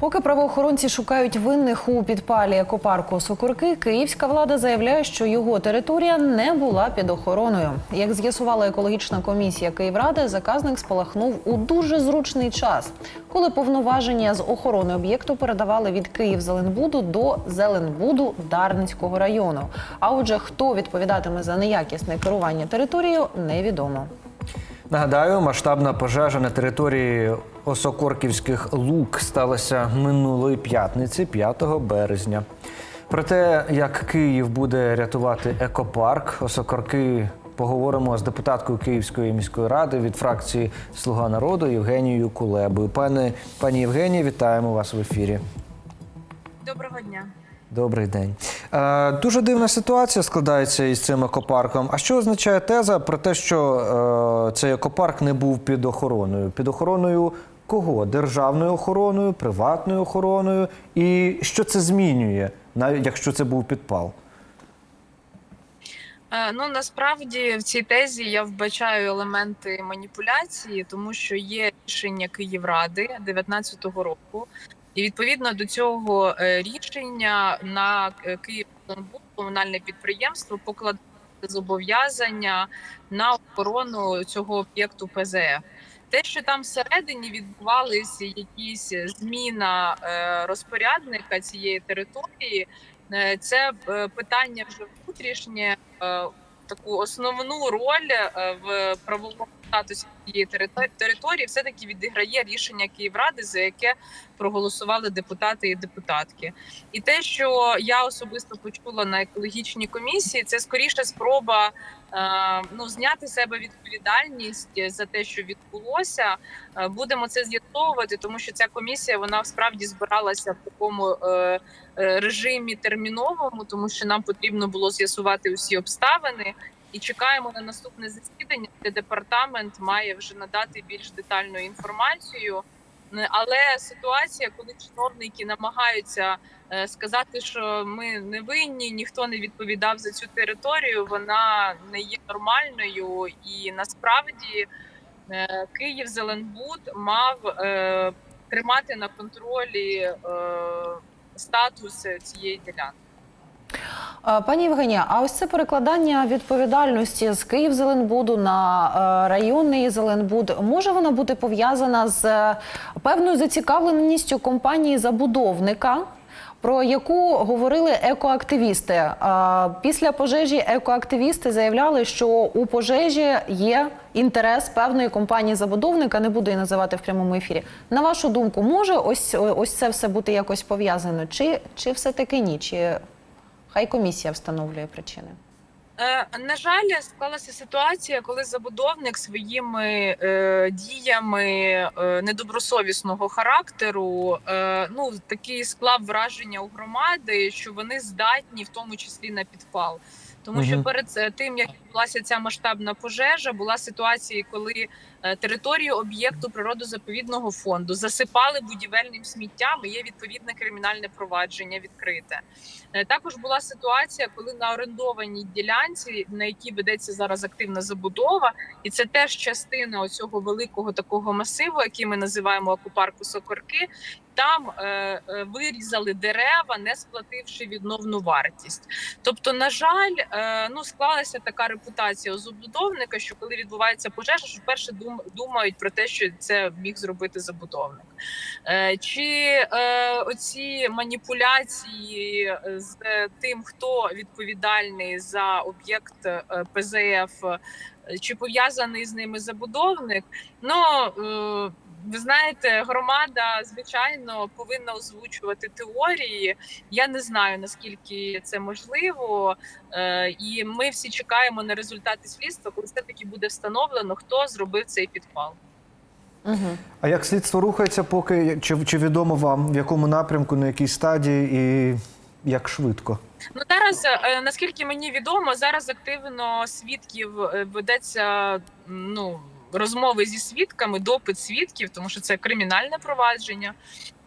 Поки правоохоронці шукають винних у підпалі екопарку Сокурки, київська влада заявляє, що його територія не була під охороною. Як з'ясувала екологічна комісія Київради, заказник спалахнув у дуже зручний час, коли повноваження з охорони об'єкту передавали від Київзеленбуду до Зеленбуду Дарницького району. А отже, хто відповідатиме за неякісне керування територією, невідомо. Нагадаю, масштабна пожежа на території Осокорківських лук сталася минулої п'ятниці, 5 березня. Про те, як Київ буде рятувати екопарк, Осокорки поговоримо з депутаткою Київської міської ради від фракції Слуга народу Євгенією Кулебою. Пане пані Євгенія, вітаємо вас в ефірі. Доброго дня. Добрий день. Е, дуже дивна ситуація складається із цим екопарком. А що означає теза про те, що е, цей екопарк не був під охороною? Під охороною кого? Державною охороною, приватною охороною? І що це змінює, навіть якщо це був підпал? Е, Ну насправді в цій тезі я вбачаю елементи маніпуляції, тому що є рішення Київради 2019 року, і відповідно до цього е, рішення на е, Київбуд комунальне підприємство покладає зобов'язання на охорону цього об'єкту ПЗФ. Те, що там всередині відбувалися якісь зміна е, розпорядника цієї території, це питання вже внутрішнє. Таку основну роль е, в правовому статусі цієї території все таки відіграє рішення Київради, за яке проголосували депутати і депутатки. І те, що я особисто почула на екологічній комісії, це скоріше спроба ну зняти себе відповідальність за те, що відбулося. Е, Будемо це з'ясовувати, тому що ця комісія вона справді збиралася в такому е, е, режимі терміновому, тому що нам потрібно було з'ясувати усі обставини. І чекаємо на наступне засідання, де департамент має вже надати більш детальну інформацію. Е, Але ситуація, коли чиновники намагаються е, сказати, що ми не винні, ніхто не відповідав за цю територію, вона не є нормальною. І насправді е, Київ Зеленбуд мав тримати на контролі статус цієї ділянки. Е, Пані Євгенія, а ось це перекладання відповідальності з Київзеленбуду на е, районний Зеленбуд може вона бути пов'язана з е, певною зацікавленістю компанії забудовника? Про яку говорили екоактивісти Е, після пожежі? Екоактивісти заявляли, що у пожежі є інтерес певної компанії забудовника. Не буду її називати в прямому ефірі. На вашу думку, може ось ось це все бути якось пов'язано? Чи, чи все таки ні? Чи Хай комісія встановлює причини. Е, На жаль, склалася ситуація, коли забудовник своїми е, діями е, недобросовісного характеру е, ну такий склав враження у громади, що вони здатні, в тому числі на підпал. Тому що перед е, тим як відбулася ця масштабна пожежа, була ситуація, коли е, територію об'єкту природозаповідного фонду засипали будівельним сміттям. і Є відповідне кримінальне провадження відкрите. Е, Також була ситуація, коли на орендованій ділянці, на якій ведеться зараз активна забудова, і це теж частина оцього великого такого масиву, який ми називаємо акупарку Сокорки. Там е, е, вирізали дерева, не сплативши відновну вартість. Тобто, на жаль, е, ну склалася така репутація у забудовника, що коли відбувається пожежа, що перше дум, думають про те, що це міг зробити забудовник. Е, Чи е, оці маніпуляції з тим, хто відповідальний за об'єкт е, ПЗФ, е, чи пов'язаний з ними забудовник? Ну е, ви знаєте, громада звичайно повинна озвучувати теорії. Я не знаю наскільки це можливо, е, і ми всі чекаємо на результати слідства, коли все таки буде встановлено, хто зробив цей підпал. Угу. А як слідство рухається, поки чи, чи відомо вам, в якому напрямку, на якій стадії і як швидко? Ну зараз, е, наскільки мені відомо, зараз активно свідків е, ведеться ну розмови зі свідками, допит свідків, тому що це кримінальне провадження.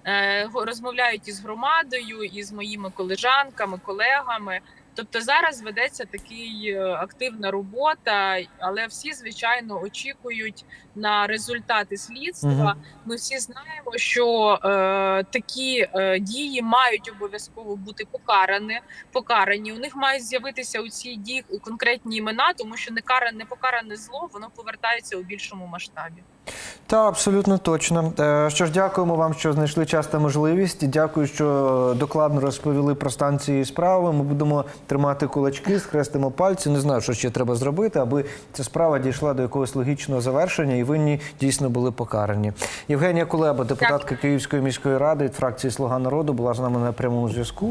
Е, Розмовляють із громадою, із моїми колежанками, колегами. Тобто зараз ведеться такий е, активна робота, але всі звичайно очікують на результати слідства. Мгм. Ми всі знаємо, що е, такі е, дії мають обов'язково бути покарані. Покарані. У них мають з'явитися у цій дії конкретні імена, тому що некаране, непокаране зло воно повертається у більшому масштабі. Та абсолютно точно. Е, Що ж, дякуємо вам, що знайшли час та можливість. Дякую, що докладно розповіли про стан цієї справи. Ми будемо тримати кулачки, скрестимо пальці. Не знаю, що ще треба зробити, аби ця справа дійшла до якогось логічного завершення і винні дійсно були покарані. Євгенія Кулеба, депутатка Київської міської ради від фракції Слуга народу, була з нами на прямому зв'язку.